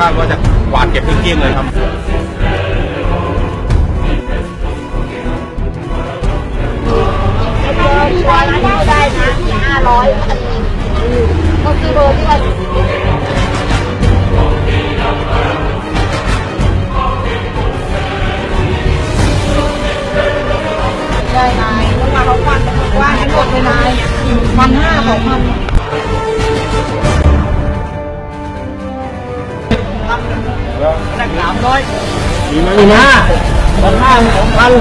คาดว่าจะกวาดเก็บเกลี้ยงเลยครับเบอร์ที่ร้านนี้ก็ได้นะห้าร้อยก็คือเบอร์ที่ว่าได้นายเมื่อวานเขาฟันว่าให้หมดเลยนายพันห้าสองพัน สามร้อยมีไหมพันห้าพันห้าสองพัน